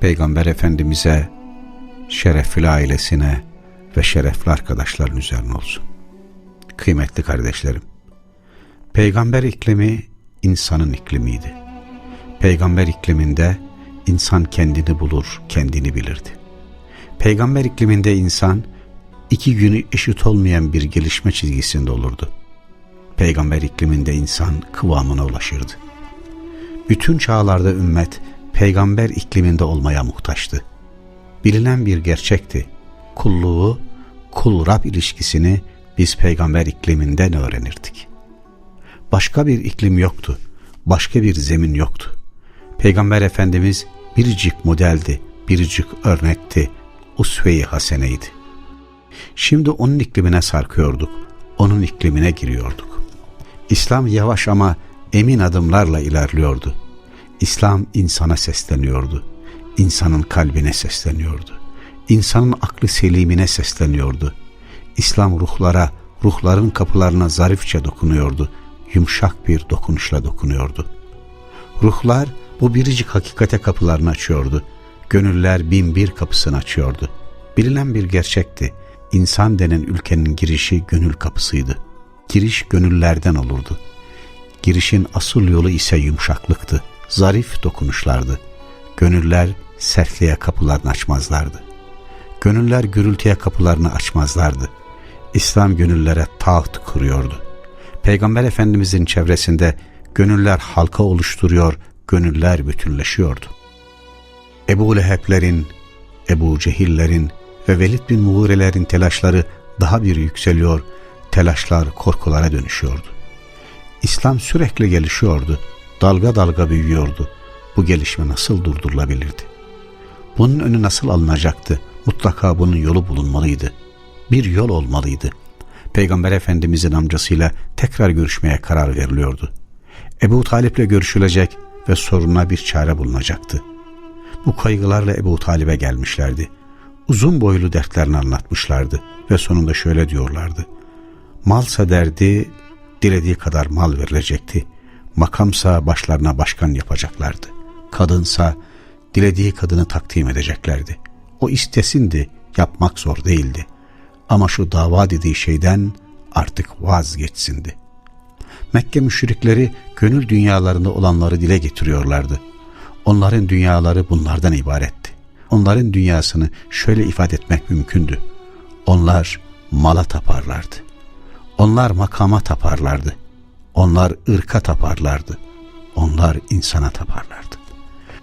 Peygamber Efendimiz'e, şerefli ailesine ve şerefli arkadaşların üzerine olsun. Kıymetli kardeşlerim, Peygamber iklimi insanın iklimiydi. Peygamber ikliminde insan kendini bulur, kendini bilirdi. Peygamber ikliminde insan iki günü eşit olmayan bir gelişme çizgisinde olurdu. Peygamber ikliminde insan kıvamına ulaşırdı. Bütün çağlarda ümmet peygamber ikliminde olmaya muhtaçtı. Bilinen bir gerçekti. Kulluğu, kul-Rab ilişkisini biz peygamber ikliminden öğrenirdik. Başka bir iklim yoktu. Başka bir zemin yoktu. Peygamber Efendimiz biricik modeldi, biricik örnekti, usve-i haseneydi. Şimdi onun iklimine sarkıyorduk, onun iklimine giriyorduk. İslam yavaş ama emin adımlarla ilerliyordu. İslam insana sesleniyordu. İnsanın kalbine sesleniyordu. İnsanın aklı selimine sesleniyordu. İslam ruhlara, ruhların kapılarına zarifçe dokunuyordu. Yumuşak bir dokunuşla dokunuyordu. Ruhlar bu biricik hakikate kapılarını açıyordu. Gönüller bin bir kapısını açıyordu. Bilinen bir gerçekti. İnsan denen ülkenin girişi gönül kapısıydı. Giriş gönüllerden olurdu. Girişin asıl yolu ise yumuşaklıktı zarif dokunuşlardı. Gönüller sertliğe kapılarını açmazlardı. Gönüller gürültüye kapılarını açmazlardı. İslam gönüllere taht kuruyordu. Peygamber Efendimizin çevresinde gönüller halka oluşturuyor, gönüller bütünleşiyordu. Ebu Leheb'lerin, Ebu Cehillerin ve Velid bin Muğrelerin telaşları daha bir yükseliyor, telaşlar korkulara dönüşüyordu. İslam sürekli gelişiyordu dalga dalga büyüyordu. Bu gelişme nasıl durdurulabilirdi? Bunun önü nasıl alınacaktı? Mutlaka bunun yolu bulunmalıydı. Bir yol olmalıydı. Peygamber Efendimizin amcasıyla tekrar görüşmeye karar veriliyordu. Ebu Talip'le görüşülecek ve soruna bir çare bulunacaktı. Bu kaygılarla Ebu Talip'e gelmişlerdi. Uzun boylu dertlerini anlatmışlardı ve sonunda şöyle diyorlardı. Malsa derdi, dilediği kadar mal verilecekti.'' Makamsa başlarına başkan yapacaklardı. Kadınsa dilediği kadını takdim edeceklerdi. O istesindi, yapmak zor değildi. Ama şu dava dediği şeyden artık vazgeçsindi. Mekke müşrikleri gönül dünyalarında olanları dile getiriyorlardı. Onların dünyaları bunlardan ibaretti. Onların dünyasını şöyle ifade etmek mümkündü. Onlar mala taparlardı. Onlar makama taparlardı. Onlar ırka taparlardı. Onlar insana taparlardı.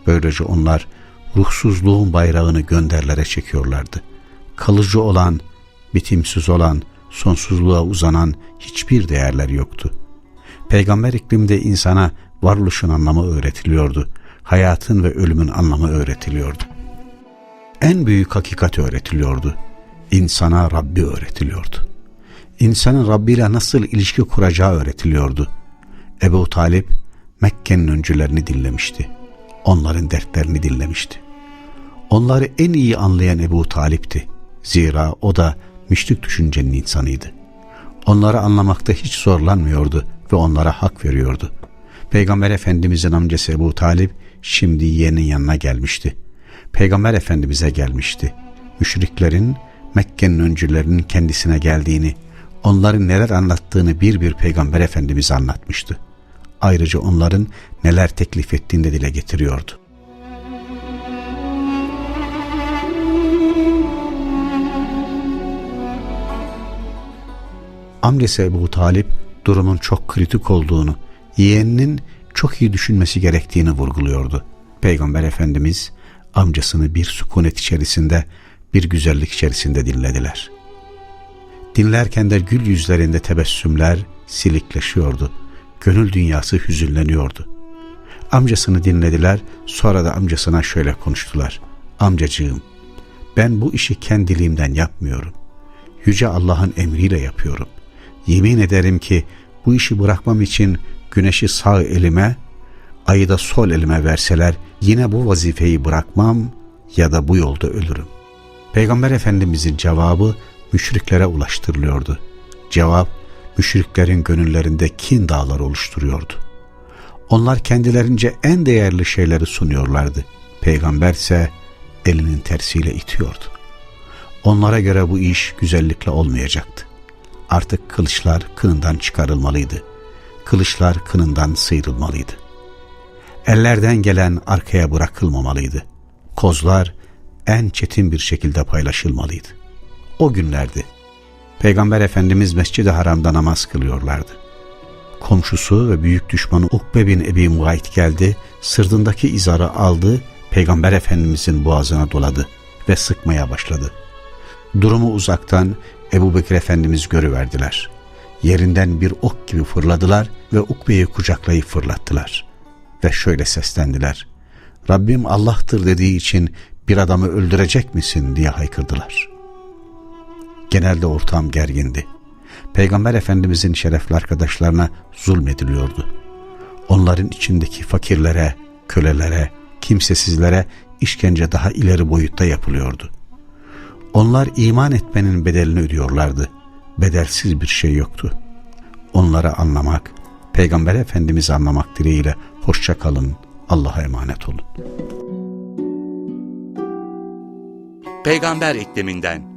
Böylece onlar ruhsuzluğun bayrağını gönderlere çekiyorlardı. Kalıcı olan, bitimsiz olan, sonsuzluğa uzanan hiçbir değerler yoktu. Peygamber iklimde insana varoluşun anlamı öğretiliyordu. Hayatın ve ölümün anlamı öğretiliyordu. En büyük hakikat öğretiliyordu. İnsana Rabbi öğretiliyordu insanın Rabbi ile nasıl ilişki kuracağı öğretiliyordu. Ebu Talip Mekke'nin öncülerini dinlemişti. Onların dertlerini dinlemişti. Onları en iyi anlayan Ebu Talip'ti. Zira o da müşrik düşüncenin insanıydı. Onları anlamakta hiç zorlanmıyordu ve onlara hak veriyordu. Peygamber Efendimizin amcası Ebu Talip şimdi yeğenin yanına gelmişti. Peygamber Efendimiz'e gelmişti. Müşriklerin Mekke'nin öncülerinin kendisine geldiğini onların neler anlattığını bir bir Peygamber Efendimiz anlatmıştı. Ayrıca onların neler teklif ettiğini de dile getiriyordu. Amcası Ebu Talip durumun çok kritik olduğunu, yeğeninin çok iyi düşünmesi gerektiğini vurguluyordu. Peygamber Efendimiz amcasını bir sükunet içerisinde, bir güzellik içerisinde dinlediler. Dinlerken de gül yüzlerinde tebessümler silikleşiyordu. Gönül dünyası hüzünleniyordu. Amcasını dinlediler, sonra da amcasına şöyle konuştular. Amcacığım, ben bu işi kendiliğimden yapmıyorum. Yüce Allah'ın emriyle yapıyorum. Yemin ederim ki bu işi bırakmam için güneşi sağ elime, ayı da sol elime verseler yine bu vazifeyi bırakmam ya da bu yolda ölürüm. Peygamber Efendimizin cevabı müşriklere ulaştırılıyordu. Cevap müşriklerin gönüllerinde kin dağları oluşturuyordu. Onlar kendilerince en değerli şeyleri sunuyorlardı. Peygamber ise elinin tersiyle itiyordu. Onlara göre bu iş güzellikle olmayacaktı. Artık kılıçlar kınından çıkarılmalıydı. Kılıçlar kınından sıyrılmalıydı. Ellerden gelen arkaya bırakılmamalıydı. Kozlar en çetin bir şekilde paylaşılmalıydı. O günlerdi. Peygamber Efendimiz Mescid-i Haram'da namaz kılıyorlardı. Komşusu ve büyük düşmanı Ukbe bin Ebi Muayt geldi, sırtındaki izarı aldı, Peygamber Efendimizin boğazına doladı ve sıkmaya başladı. Durumu uzaktan Ebu Bekir Efendimiz görüverdiler. Yerinden bir ok gibi fırladılar ve Ukbe'yi kucaklayıp fırlattılar. Ve şöyle seslendiler. Rabbim Allah'tır dediği için bir adamı öldürecek misin diye haykırdılar. Genelde ortam gergindi. Peygamber Efendimizin şerefli arkadaşlarına zulmediliyordu. Onların içindeki fakirlere, kölelere, kimsesizlere işkence daha ileri boyutta yapılıyordu. Onlar iman etmenin bedelini ödüyorlardı. Bedelsiz bir şey yoktu. Onları anlamak, Peygamber Efendimiz'i anlamak dileğiyle hoşça kalın, Allah'a emanet olun. Peygamber ikliminden